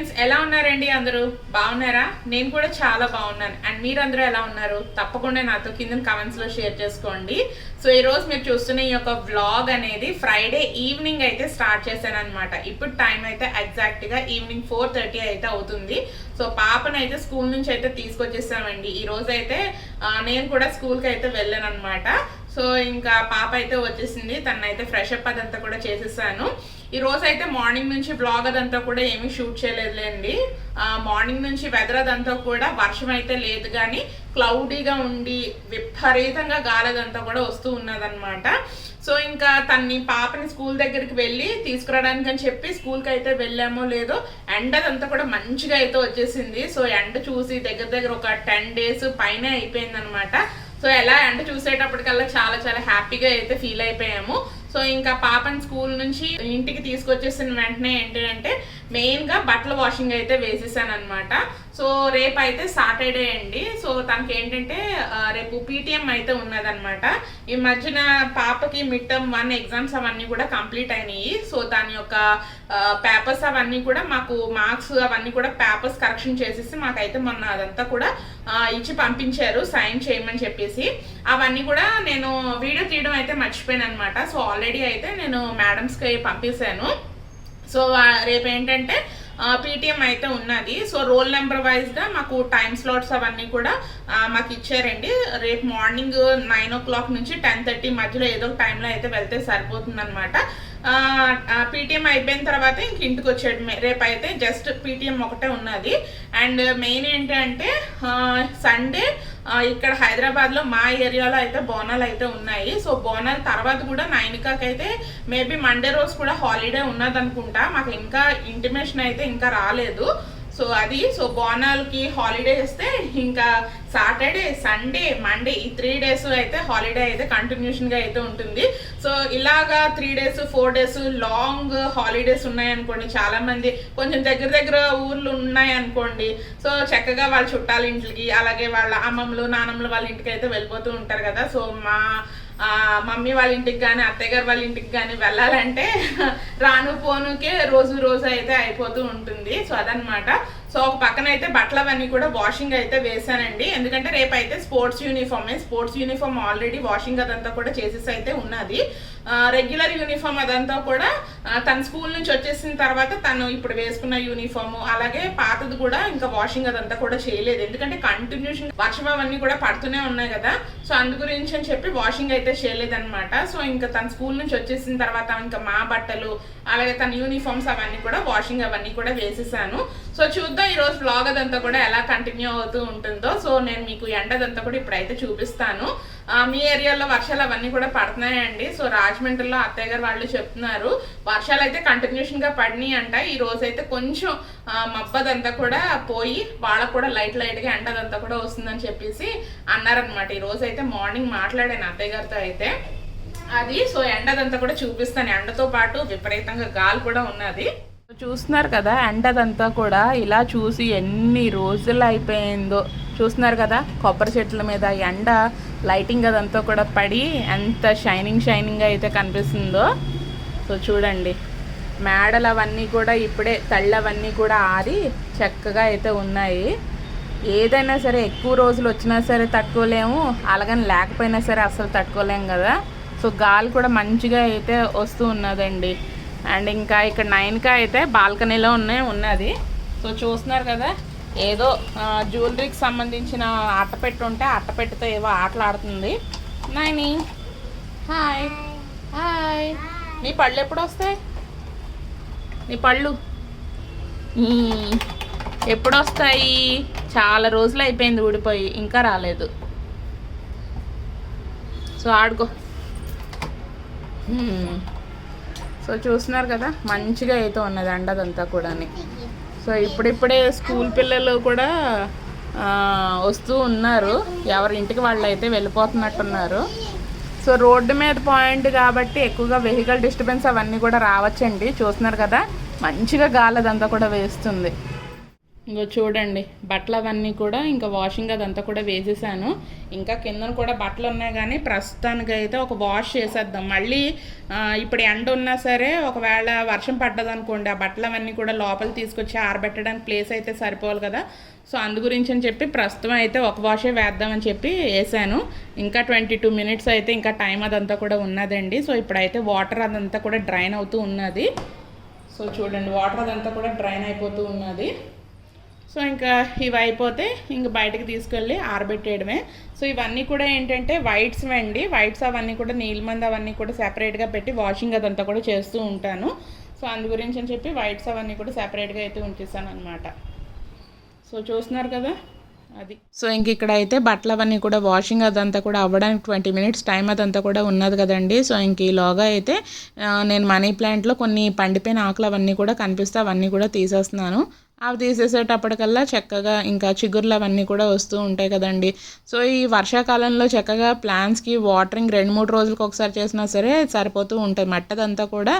Friends ఎలా ఉన్నారండి అందరూ? బాగున్నారా? నేను కూడా చాలా బాగున్నాను. అండ్ మీరందరూ ఎలా ఉన్నారు? తప్పకుండా నాతో కింద కమెంట్స్లో షేర్ చేసుకోండి. సో ఈరోజు మీరు చూస్తున్న ఈ యొక్క వ్లాగ్ అనేది ఫ్రైడే ఈవినింగ్ అయితే స్టార్ట్ చేశాను అనమాట ఇప్పుడు టైం అయితే ఎగ్జాక్ట్గా ఈవినింగ్ ఫోర్ థర్టీ అయితే అవుతుంది. సో పాపను అయితే స్కూల్ నుంచి అయితే తీసుకొచ్చేసామండి. ఈరోజు అయితే నేను కూడా స్కూల్కి అయితే వెళ్ళాను అనమాట సో ఇంకా పాప అయితే వచ్చేసింది. తనైతే ఫ్రెష్ అప్ అదంతా కూడా చేసేసాను. ఈ రోజు అయితే మార్నింగ్ నుంచి బ్లాగ్ అదంతా కూడా ఏమీ షూట్ చేయలేదులేండి. మార్నింగ్ నుంచి వెదర్ అదంతా కూడా వర్షం అయితే లేదు కానీ క్లౌడీగా ఉండి విపరీతంగా గాలదంతా కూడా వస్తూ ఉన్నదనమాట సో ఇంకా తన్ని పాపని స్కూల్ దగ్గరికి వెళ్ళి తీసుకురావడానికి అని చెప్పి స్కూల్కి అయితే వెళ్ళామో లేదో ఎండ అదంతా కూడా మంచిగా అయితే వచ్చేసింది. సో ఎండ చూసి దగ్గర దగ్గర ఒక టెన్ డేస్ పైన అయిపోయింది అనమాట సో ఎలా ఎండ చూసేటప్పటికల్లా చాలా చాలా హ్యాపీగా అయితే ఫీల్ అయిపోయాము. సో ఇంకా పాపని స్కూల్ నుంచి ఇంటికి తీసుకొచ్చేసిన వెంటనే ఏంటంటే మెయిన్గా బట్టల వాషింగ్ అయితే వేసేసాను అనమాట సో రేపు అయితే సాటర్డే అండి. సో తనకి ఏంటంటే రేపు పీటీఎం అయితే ఉన్నదనమాట ఈ మధ్యన పాపకి మిడ్ టర్మ్ వన్ ఎగ్జామ్స్ అవన్నీ కూడా కంప్లీట్ అయినాయి. సో దాని యొక్క పేపర్స్ అవన్నీ కూడా మాకు మార్క్స్ అవన్నీ కూడా పేపర్స్ కరెక్షన్ చేసేసి మాకైతే మొన్న అదంతా కూడా ఇచ్చి పంపించారు. సైన్ చేయమని చెప్పేసి. అవన్నీ కూడా నేను వీడియో తీయడం అయితే మర్చిపోయాను అనమాట సో ఆల్రెడీ అయితే నేను మేడమ్స్కి పంపించాను సో రేపు ఏంటంటే పీటీఎం అయితే ఉన్నది. సో రోల్ నెంబర్ వైజ్గా మాకు టైం స్లాట్స్ అవన్నీ కూడా మాకు ఇచ్చారండి. రేపు మార్నింగ్ నైన్ ఓ క్లాక్ నుంచి టెన్ థర్టీ మధ్యలో ఏదో ఒక టైంలో అయితే వెళ్తే సరిపోతుంది అనమాట పీటీఎం అయిపోయిన తర్వాత ఇంక ఇంటికి వచ్చాడు రేపు అయితే జస్ట్ పీటీఎం ఒకటే ఉన్నది. అండ్ మెయిన్ ఏంటంటే సండే ఇక్కడ హైదరాబాద్లో మా ఏరియాలో అయితే బోనాలు అయితే ఉన్నాయి. సో బోనాల తర్వాత కూడా నైన్కాకి అయితే మేబీ మండే రోజు కూడా హాలిడే ఉన్నది అనుకుంటా మాకు ఇంకా ఇంటిమేషన్ అయితే ఇంకా రాలేదు. సో అది సో బోనాలకి హాలిడే ఇస్తే ఇంకా సాటర్డే సండే మండే ఈ త్రీ డేస్ అయితే హాలిడే అయితే కంటిన్యూషన్గా అయితే ఉంటుంది. సో ఇలాగా three days four days long holidays ఉన్నాయనుకోండి చాలామంది కొంచెం దగ్గర దగ్గర ఊర్లు ఉన్నాయనుకోండి సో చక్కగా వాళ్ళ చుట్టాల ఇంటికి అలాగే వాళ్ళ అమ్మమ్మలు నానమ్మలు వాళ్ళ ఇంటికి అయితే వెళ్ళిపోతూ ఉంటారు కదా. సో మా మమ్మీ వాళ్ళ ఇంటికి కానీ అత్తయ్య గారు వాళ్ళ ఇంటికి కానీ వెళ్ళాలంటే రాను పోనుకే రోజు రోజు అయితే అయిపోతూ ఉంటుంది. సో అదనమాట సో ఒక పక్కన అయితే బట్టలు అవన్నీ కూడా వాషింగ్ అయితే వేసానండి ఎందుకంటే రేపు అయితే స్పోర్ట్స్ యూనిఫామే స్పోర్ట్స్ యూనిఫామ్ ఆల్రెడీ వాషింగ్ అదంతా కూడా చేసేసి అయితే ఉన్నది. రెగ్యులర్ యూనిఫామ్ అదంతా కూడా తన స్కూల్ నుంచి వచ్చేసిన తర్వాత తను ఇప్పుడు వేసుకున్న యూనిఫామ్ అలాగే పాతది కూడా ఇంకా వాషింగ్ అదంతా కూడా చేయలేదు. ఎందుకంటే కంటిన్యూషన్ వర్షం అవన్నీ కూడా పడుతూనే ఉన్నాయి కదా. సో అందు గురించి అని చెప్పి వాషింగ్ అయితే చేయలేదన్నమాట. సో ఇంకా తన స్కూల్ నుంచి వచ్చేసిన తర్వాత ఇంకా మా బట్టలు అలాగే తన యూనిఫామ్స్ అవన్నీ కూడా వాషింగ్ అవన్నీ కూడా వేసేసాను. సో చూద్దాం ఈరోజు బ్లాగ్ అదంతా కూడా ఎలా కంటిన్యూ అవుతూ ఉంటుందో. సో నేను మీకు ఎండదంతా కూడా ఇప్పుడైతే చూపిస్తాను. మీ ఏరియాలో వర్షాలు అవన్నీ కూడా పడుతున్నాయండి. సో రాజమండ్రిలో అత్తయ్య గారు వాళ్ళు చెప్తున్నారు వర్షాలు అయితే కంటిన్యూషన్గా పడినాయి అంట. ఈ రోజు అయితే కొంచెం మబ్బదంతా కూడా పోయి వాళ్ళకు కూడా లైట్ లైట్గా ఎండదంతా కూడా వస్తుందని చెప్పేసి అన్నారనమాట ఈ రోజు అయితే మార్నింగ్ మాట్లాడాను అత్తయ్య గారితో అయితే. అది సో ఎండదంతా కూడా చూపిస్తాను. ఎండతో పాటు విపరీతంగా గాలి కూడా ఉన్నది. చూస్తున్నారు కదా ఎండదంతా కూడా ఇలా చూసి ఎన్ని రోజులు అయిపోయిందో. చూస్తున్నారు కదా కొబ్బరి చెట్ల మీద ఎండ లైటింగ్ అదంతా కూడా పడి ఎంత షైనింగ్ షైనింగ్ అయితే కనిపిస్తుందో. సో చూడండి మేడలు అవన్నీ కూడా ఇప్పుడే తళ్ళు అవన్నీ కూడా ఆరి చక్కగా అయితే ఉన్నాయి. ఏదైనా సరే ఎక్కువ రోజులు వచ్చినా సరే తట్టుకోలేము అలాగని లేకపోయినా సరే అసలు తట్టుకోలేము కదా. సో గాలి కూడా మంచిగా అయితే వస్తూ ఉన్నదండి. అండ్ ఇంకా ఇక్కడ నైన్కా అయితే బాల్కనీలో ఉన్నాయి ఉన్నది. సో చూస్తున్నారు కదా ఏదో జ్యువెలరీకి సంబంధించిన అట్టపెట్టు ఉంటే అట్టపెట్టుతో ఏవో ఆటలు ఆడుతుంది నైని హాయ్ హాయ్. నీ పళ్ళు ఎప్పుడు వస్తాయి? నీ పళ్ళు. ఎప్పుడు వస్తాయి? చాలా రోజులు అయిపోయింది ఊడిపోయి ఇంకా రాలేదు. సో ఆడుకో. సో చూస్తున్నారు కదా మంచిగా అయితే ఉన్నది అండదంతా కూడా సో ఇప్పుడిప్పుడే స్కూల్ పిల్లలు కూడా వస్తూ ఉన్నారు. ఎవరి ఇంటికి వాళ్ళు అయితే వెళ్ళిపోతున్నట్టున్నారు. సో రోడ్డు మీద పాయింట్ కాబట్టి ఎక్కువగా వెహికల్ డిస్టర్బెన్స్ అవన్నీ కూడా రావచ్చండి. చూస్తున్నారు కదా మంచిగా గాలి అదంతా కూడా వేస్తుంది. ఇంకో చూడండి బట్టలు అవన్నీ కూడా ఇంకా వాషింగ్ అదంతా కూడా వేసేసాను. ఇంకా కింద కూడా బట్టలు ఉన్నాయి కానీ ప్రస్తుతానికి అయితే ఒక వాష్ చేసేద్దాం. మళ్ళీ ఇప్పుడు ఎండ ఉన్నా సరే ఒకవేళ వర్షం పడ్డదనుకోండి ఆ బట్టలు అవన్నీ కూడా లోపల తీసుకొచ్చి ఆరబెట్టడానికి ప్లేస్ అయితే సరిపోవాలి కదా. సో అందు గురించి అని చెప్పి ప్రస్తుతం అయితే ఒక వాషే వేద్దామని చెప్పి వేసాను. ఇంకా ట్వంటీ టూ మినిట్స్ అయితే ఇంకా టైం అదంతా కూడా ఉన్నదండి. సో ఇప్పుడైతే వాటర్ అదంతా కూడా డ్రైన్ అవుతూ ఉన్నది. సో చూడండి వాటర్ అదంతా కూడా డ్రైన్ అయిపోతూ ఉన్నది. సో ఇంకా ఇవి అయిపోతే ఇంక బయటకు తీసుకెళ్ళి ఆరబెట్టేయడమే. సో ఇవన్నీ కూడా ఏంటంటే వైట్స్ అండి. వైట్స్ అవన్నీ కూడా నీళ్ళ మంది అవన్నీ కూడా సెపరేట్గా పెట్టి వాషింగ్ అదంతా కూడా చేస్తూ ఉంటాను. సో అందు గురించి అని చెప్పి వైట్స్ అవన్నీ కూడా సెపరేట్గా అయితే ఉంచేసాను అనమాట సో చూస్తున్నారు కదా అది. సో ఇంక ఇక్కడ అయితే బట్టలు అవన్నీ కూడా వాషింగ్ అదంతా కూడా అవ్వడానికి ట్వంటీ మినిట్స్ టైం అదంతా కూడా ఉన్నది కదండి. సో ఇంక ఈలోగా అయితే నేను మనీ ప్లాంట్లో కొన్ని పండిపోయిన ఆకులు అవన్నీ కూడా కనిపిస్తే అవన్నీ కూడా తీసేస్తున్నాను. అవి తీసేసేటప్పటికల్లా చక్కగా ఇంకా చిగుర్లు అవన్నీ కూడా వస్తూ ఉంటాయి కదండి. సో ఈ వర్షాకాలంలో చక్కగా ప్లాంట్స్కి వాటరింగ్ రెండు మూడు రోజులకు ఒకసారి చేసినా సరే సరిపోతూ ఉంటాయి. మట్టదంతా కూడా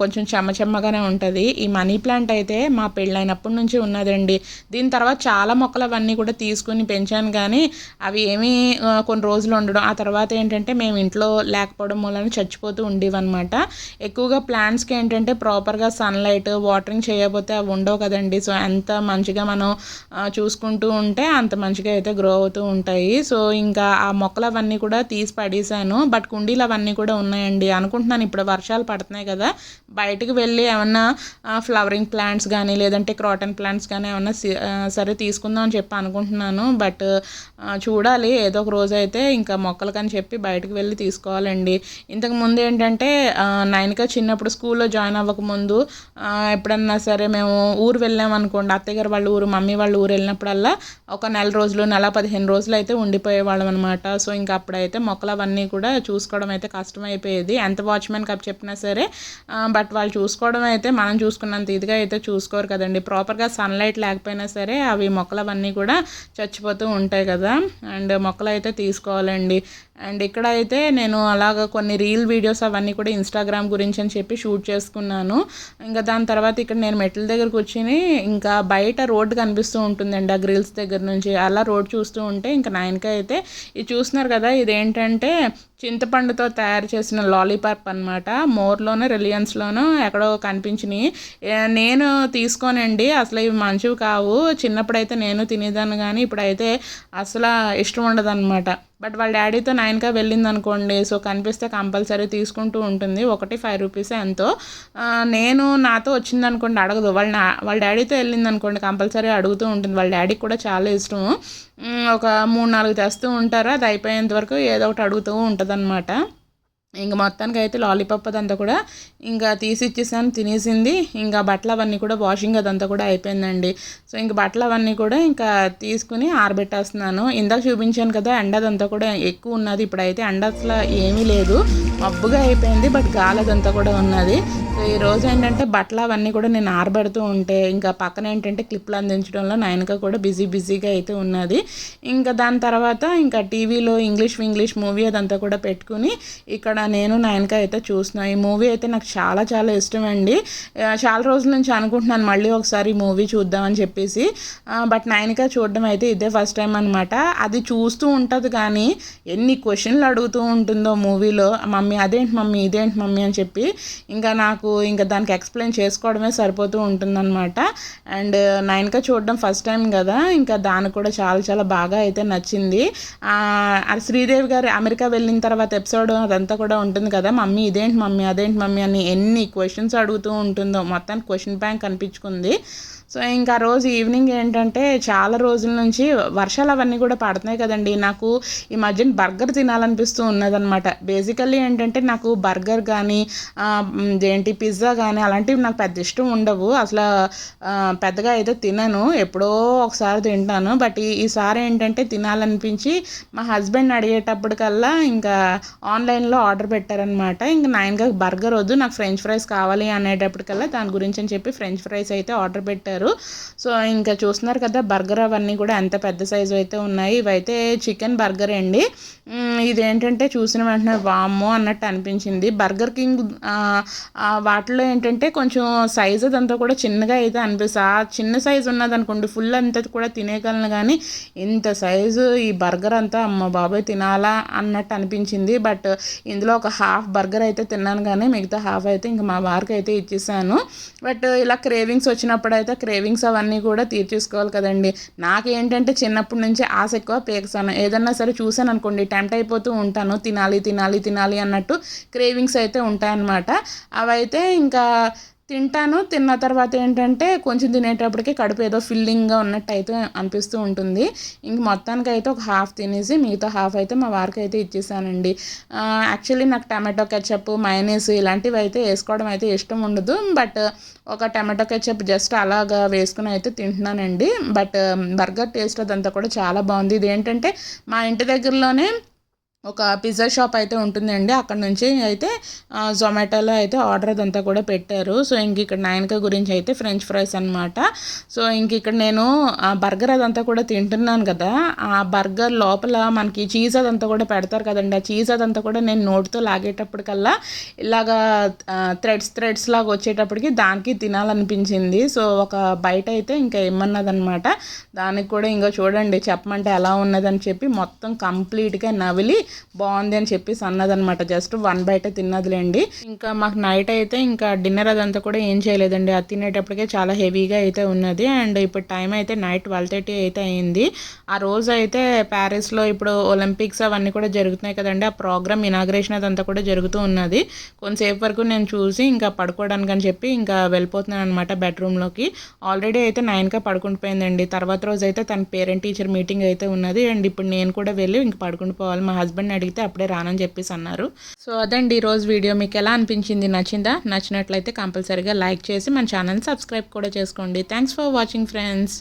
కొంచెం చెమ్మ చెమ్మగానే ఉంటుంది. ఈ మనీ ప్లాంట్ అయితే మా పెళ్ళైనప్పటి నుంచి ఉన్నదండి. దీని తర్వాత చాలా మొక్కలు అవన్నీ కూడా తీసుకుని పెంచాను కానీ అవి ఏమీ కొన్ని రోజులు ఉండడం ఆ తర్వాత ఏంటంటే మేము ఇంట్లో లేకపోవడం వలన చచ్చిపోతూ ఉండేవన్నమాట. ఎక్కువగా ప్లాంట్స్కి ఏంటంటే ప్రాపర్గా సన్లైట్ వాటరింగ్ చేయకపోతే అవి ఉండవు కదండి. సో ఎంత మంచిగా మనం చూసుకుంటూ ఉంటే అంత మంచిగా అయితే గ్రో అవుతూ ఉంటాయి. సో ఇంకా ఆ మొక్కలు అవన్నీ కూడా తీసి పడేసాను బట్ కుండీలు అవన్నీ కూడా ఉన్నాయండి. అనుకుంటున్నాను ఇప్పుడు వర్షాలు పడుతున్నాయి కదా బయటకు వెళ్ళి ఏమన్నా ఫ్లవరింగ్ ప్లాంట్స్ కానీ లేదంటే క్రాటన్ ప్లాంట్స్ కానీ ఏమన్నా సరే తీసుకుందాం అని చెప్పి అనుకుంటున్నాను. బట్ చూడాలి. ఏదో ఒక రోజు అయితే ఇంకా మొక్కలకని చెప్పి బయటకు వెళ్ళి తీసుకోవాలండి. ఇంతకు ముందు ఏంటంటే నైన్గా చిన్నప్పుడు స్కూల్లో జాయిన్ అవ్వకముందు ఎప్పుడన్నా సరే మేము ఊరు వెళ్ళి వెళ్ళామనుకోండి అనుకోండి. గారు వాళ్ళ ఊరు మమ్మీ వాళ్ళ ఊరు వెళ్ళినప్పుడల్లా ఒక నెల రోజులు నెల పదిహేను రోజులు అయితే ఉండిపోయేవాళ్ళం అనమాట సో ఇంకా అప్పుడైతే మొక్కలు అవన్నీ కూడా చూసుకోవడం అయితే కష్టమైపోయేది. ఎంత వాచ్మెన్ కప్ చెప్పినా సరే బట్ వాళ్ళు చూసుకోవడం అయితే మనం చూసుకున్నంత ఇదిగా అయితే చూసుకోరు కదండి. ప్రాపర్గా సన్లైట్ లేకపోయినా సరే అవి మొక్కలు అవన్నీ కూడా చచ్చిపోతూ ఉంటాయి కదా. అండ్ మొక్కలు అయితే తీసుకోవాలండి. అండ్ ఇక్కడ అయితే నేను అలాగ కొన్ని రీల్ వీడియోస్ అవన్నీ కూడా ఇన్స్టాగ్రామ్ గురించి అని చెప్పి షూట్ చేసుకున్నాను. ఇంకా దాని తర్వాత ఇక్కడ నేను మెట్ల దగ్గర కూర్చుని ఇంకా బయట రోడ్డు కనిపిస్తూ ఉంటుందండి ఆ గ్రిల్స్ దగ్గర నుంచి. అలా రోడ్ చూస్తూ ఉంటే ఇంకా నాయనక అయితే ఇది చూస్తున్నారు కదా ఇదేంటంటే చింతపండుతో తయారు చేసిన లాలీపాప్ అనమాట మోర్లోనూ రిలయన్స్లోనూ ఎక్కడో కనిపించినాయి. నేను తీసుకోనండి. అసలు ఇవి మంచివి కావు. చిన్నప్పుడైతే నేను తినేదాన్ని కానీ ఇప్పుడైతే అసలు ఇష్టం ఉండదు బట్ వాళ్ళ డాడీతో నైన్గా వెళ్ళింది అనుకోండి సో కనిపిస్తే కంపల్సరీ తీసుకుంటూ ఉంటుంది. ఒకటి ఫైవ్ రూపీస్ ఎంతో. నేను నాతో వచ్చింది అనుకోండి అడగదు. వాళ్ళ నా వాళ్ళ డాడీతో వెళ్ళింది అనుకోండి కంపల్సరీ అడుగుతూ ఉంటుంది. వాళ్ళ డాడీకి కూడా చాలా ఇష్టము ఒక మూడు నాలుగు తెస్తూ ఉంటారు. అది అయిపోయేంత వరకు ఏదో ఒకటి అడుగుతూ ఉంటుంది ఇంకా మొత్తానికి అయితే లాలీపాప్ అదంతా కూడా ఇంకా తీసి ఇచ్చేసాను తినేసింది. ఇంకా బట్టలు అవన్నీ కూడా వాషింగ్ అదంతా కూడా అయిపోయిందండి. సో ఇంక బట్టలు అవన్నీ కూడా ఇంకా తీసుకుని ఆరబెట్టేస్తున్నాను. ఇందాక చూపించాను కదా ఎండ అదంతా కూడా ఎక్కువ ఉన్నది. ఇప్పుడైతే ఎండ అసలు ఏమీ లేదు. మబ్బుగా అయిపోయింది బట్ గాలి అదంతా కూడా ఉన్నది. సో ఈ రోజు ఏంటంటే బట్టలు అవన్నీ కూడా నేను ఆరబెడుతూ ఉంటే ఇంకా పక్కన ఏంటంటే క్లిప్లు అందించడంలో నాయనక కూడా బిజీ బిజీగా అయితే ఉన్నది. ఇంకా దాని తర్వాత ఇంకా టీవీలో ఇంగ్లీష్ ఇంగ్లీష్ మూవీ అదంతా కూడా పెట్టుకుని ఇక్కడ నేను నాయనక అయితే చూస్తున్నాను ఈ మూవీ అయితే నాకు చాలా చాలా ఇష్టం అండి. చాలా రోజుల నుంచి అనుకుంటున్నాను మళ్ళీ ఒకసారి ఈ మూవీ చూద్దామని చెప్పేసి. బట్ నాయనక చూడడం అయితే ఇదే ఫస్ట్ టైం అనమాట అది చూస్తూ ఉంటుంది కానీ ఎన్ని క్వశ్చన్లు అడుగుతూ ఉంటుందో మూవీలో. మమ్మీ అదేంటి మమ్మీ ఇదేంటి మమ్మీ అని చెప్పి. ఇంకా నాకు ఇంకా దానికి ఎక్స్ప్లెయిన్ చేసుకోవడమే సరిపోతూ ఉంటుందన్నమాట. అండ్ నైన్కా చూడడం ఫస్ట్ టైం కదా ఇంకా దానికి కూడా చాలా చాలా బాగా అయితే నచ్చింది. ఆ, శ్రీదేవి గారు అమెరికా వెళ్ళిన తర్వాత ఎపిసోడ్ అదంతా కూడా ఉంటుంది కదా మమ్మీ ఇదేంటి మమ్మీ అదేంటి మమ్మీ అని ఎన్ని క్వశ్చన్స్ అడుగుతూ ఉంటుందో మొత్తానికి క్వశ్చన్ బ్యాంక్ కనిపించుకుంది సో ఇంకా రోజు ఈవినింగ్ ఏంటంటే చాలా రోజుల నుంచి వర్షాలు అవన్నీ కూడా పడుతున్నాయి కదండి. నాకు ఈ మధ్యన బర్గర్ తినాలనిపిస్తూ ఉన్నదనమాట బేసికల్లీ ఏంటంటే నాకు బర్గర్ కానీ ఏంటి పిజ్జా కానీ అలాంటివి నాకు పెద్ద ఇష్టం ఉండవు. అసలు పెద్దగా అయితే తినను. ఎప్పుడో ఒకసారి తింటాను. బట్ ఈసారి ఏంటంటే తినాలనిపించి మా హస్బెండ్ అడిగేటప్పటికల్లా ఇంకా ఆన్లైన్లో ఆర్డర్ పెట్టారనమాట ఇంకా నాయనగా బర్గర్ వద్దు నాకు ఫ్రెంచ్ ఫ్రైస్ కావాలి అనేటప్పటికల్లా దాని గురించి అని చెప్పి ఫ్రెంచ్ ఫ్రైస్ అయితే ఆర్డర్ పెట్టారు. చేశారు. సో ఇంకా చూస్తున్నారు కదా బర్గర్ అవన్నీ కూడా ఎంత పెద్ద సైజు అయితే ఉన్నాయి. ఇవైతే చికెన్ బర్గర్ అండి. ఇదేంటంటే చూసిన వెంటనే వామ్మో అన్నట్టు అనిపించింది. బర్గర్ కింగ్ వాటిలో ఏంటంటే కొంచెం సైజ్ అదంతా కూడా చిన్నగా అయితే అనిపిస్తుంది ఆ చిన్న సైజు ఉన్నది అనుకోండి ఫుల్ అంతా కూడా తినేయగలను కానీ ఇంత సైజు ఈ బర్గర్ అంతా అమ్మ బాబాయ్ తినాలా అన్నట్టు అనిపించింది. బట్ ఇందులో ఒక హాఫ్ బర్గర్ అయితే తిన్నాను కానీ మిగతా హాఫ్ అయితే ఇంకా మా వారికి అయితే ఇచ్చేసాను. బట్ ఇలా క్రేవింగ్స్ వచ్చినప్పుడు అయితే క్రేవింగ్స్ అవన్నీ కూడా తీర్చేసుకోవాలి కదండి. నాకేంటంటే చిన్నప్పటి నుంచి ఆశ ఎక్కువ పేకసాను ఏదన్నా సరే చూసాను అనుకోండి టెంప్ట్ అయిపోతూ ఉంటాను. తినాలి తినాలి తినాలి అన్నట్టు క్రేవింగ్స్ అయితే ఉంటాయన్నమాట. అవైతే ఇంకా తింటాను. తిన్న తర్వాత ఏంటంటే కొంచెం తినేటప్పటికి కడుపు ఏదో ఫిల్లింగ్గా ఉన్నట్టు అయితే అనిపిస్తూ ఉంటుంది. ఇంక మొత్తానికి అయితే ఒక హాఫ్ తినేసి మిగతా హాఫ్ అయితే మా వారికి అయితే ఇచ్చేసానండి. యాక్చువల్లీ నాకు టమాటో కెచప్ మైనస్ ఇలాంటివి అయితే వేసుకోవడం అయితే ఇష్టం ఉండదు. బట్ ఒక టమాటో కెచప్ జస్ట్ అలాగా వేసుకుని అయితే తింటున్నానండి. బట్ బర్గర్ టేస్ట్ అదంతా కూడా చాలా బాగుంది. ఇది ఏంటంటే మా ఇంటి దగ్గరలోనే ఒక పిజ్జా షాప్ అయితే ఉంటుందండి. అక్కడ నుంచి అయితే జొమాటోలో అయితే ఆర్డర్ అదంతా కూడా పెట్టారు. సో ఇంక ఇక్కడ నాయనక గురించి అయితే ఫ్రెంచ్ ఫ్రైస్ అనమాట సో ఇంక ఇక్కడ నేను ఆ బర్గర్ అదంతా కూడా తింటున్నాను కదా. ఆ బర్గర్ లోపల మనకి చీజ్ అదంతా కూడా పెడతారు కదండి. ఆ చీజ్ అదంతా కూడా నేను నోటితో లాగేటప్పటికల్లా ఇలాగా థ్రెడ్స్ థ్రెడ్స్ లాగా వచ్చేటప్పటికి దానికి తినాలనిపించింది. సో ఒక బయట అయితే ఇంకా ఏమన్నదనమాట దానికి కూడా ఇంకా చూడండి చెప్పమంటే ఎలా ఉన్నదని చెప్పి మొత్తం కంప్లీట్గా నవిలి బాగుంది అని చెప్పేసి అన్నదనమాట జస్ట్ వన్ బయట తిన్నదిలేండి. ఇంకా మాకు నైట్ అయితే ఇంకా డిన్నర్ అదంతా కూడా ఏం చేయలేదండి. అది తినేటప్పటికే చాలా హెవీగా అయితే ఉన్నది. అండ్ ఇప్పుడు టైం అయితే నైట్ ట్వెల్వ్ థర్టీ అయితే అయింది. ఆ రోజు అయితే ప్యారిస్లో ఇప్పుడు ఒలింపిక్స్ అవన్నీ కూడా జరుగుతున్నాయి కదండి. ఆ ప్రోగ్రామ్ ఇనాగ్రేషన్ అదంతా కూడా జరుగుతూ ఉన్నది. కొంతసేపు వరకు నేను చూసి ఇంకా పడుకోవడానికి అని చెప్పి ఇంకా వెళ్ళిపోతున్నాను అనమాట బెడ్రూమ్లోకి ఆల్రెడీ అయితే నైన్గా పడుకుండిపోయిందండి తర్వాత రోజు అయితే తన పేరెంట్ టీచర్ మీటింగ్ అయితే ఉన్నది. అండ్ ఇప్పుడు నేను కూడా వెళ్ళి ఇంక పడుకుండిపోవాలి పోవాలి. మా హస్బెండ్ని అడిగితే అప్పుడే రానని చెప్పేసి అన్నారు. సో అదండి ఈరోజు వీడియో. మీకు ఎలా అనిపించింది నచ్చిందా? నచ్చినట్లయితే కంపల్సరీగా లైక్ చేసి మన ఛానల్ సబ్స్క్రైబ్ కూడా చేసుకోండి. Thanks for watching friends